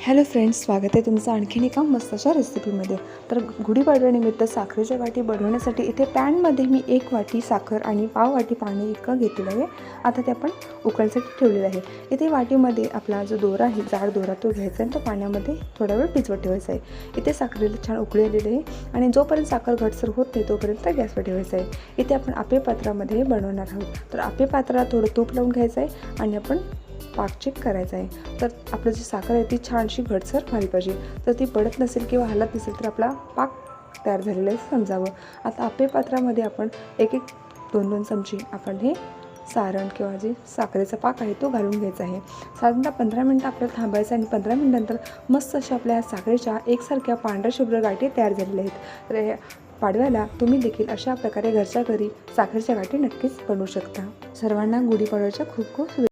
Hello friends स्वागत आहे तुमचं आणखीन एका मस्त अशा रेसिपीमध्ये तर गुढीपाडव्यानिमित्त साखरेच्या वाटी बनवण्यासाठी इथे पॅनमध्ये मी एक वाटी साखर आणि पाव वाटी पाणी इतकं घेतलेलं आहे. आता ते आपण उकळण्यासाठी ठेवलेलं आहे. इथे वाटीमध्ये आपला जो दोरा आहे जाड दोरा तो घ्यायचा आणि तो पाण्यामध्ये थोडा वेळ भिजवत ठेवायचा आहे. इथे साखरेला छान उकळी आलेली आहे आणि जोपर्यंत साखर घटसर होत नाही तोपर्यंत गॅसवर ठेवायचं आहे. इथे आपण आपे पात्रामध्ये बनवणार आहोत. तर आपे पात्राला थोडं तूप लावून घ्यायचं आहे आणि आपण पाक चेक करायचा आहे. तर आपलं जी साखर आहे ती छानशी घटसर व्हायला पाहिजे. तर ती पडत नसेल किंवा हलत नसेल तर आपला पाक तयार झालेला आहे समजावं. आता आपे पात्रामध्ये आपण एक एक दोन दोन चमचे आपण हे सारण किंवा जे साखरेचा पाक आहे तो घालून घ्यायचा आहे. साधारणतः पंधरा मिनटं आपल्याला थांबायचं आणि पंधरा मिनटानंतर मस्त अशा आपल्या साखरेच्या एकसारख्या पांढऱ्या शुभ्र गाठी तयार झालेल्या आहेत. तर हे पाडव्याला तुम्ही देखील अशा प्रकारे घरच्या घरी साखरेच्या गाठी नक्कीच बनवू शकता. सर्वांना गुढीपाडव्याच्या खूप खूप